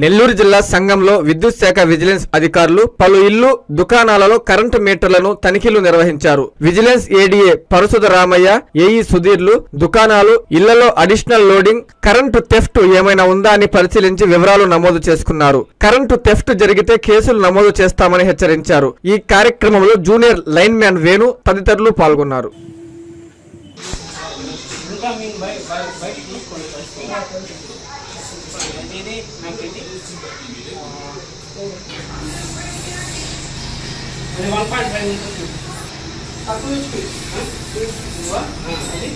నెల్లూరు జిల్లా సంఘంలో విద్యుత్ శాఖ విజిలెన్స్ అధికారులు పలు ఇల్లు దుకాణాలలో కరెంటు మీటర్లను తనిఖీలు నిర్వహించారు. విజిలెన్స్ ఏడీఏ పరసుద రామయ్య ఏఈ సుధీర్లు దుకాణాలు ఇళ్ళలో అడిషనల్ లోడింగ్ కరెంటు థెఫ్ట్ ఏమైనా ఉందా అని పరిశీలించి వివరాలు నమోదు చేసుకున్నారు. కరెంటు థెఫ్ట్ జరిగితే కేసులు నమోదు చేస్తామని హెచ్చరించారు. ఈ కార్యక్రమంలో జూనియర్ లైన్ మ్యాన్ వేణు తదితరులు పాల్గొన్నారు. ఇంకా ini magnetic ini one satu HP dua ini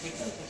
Thank you.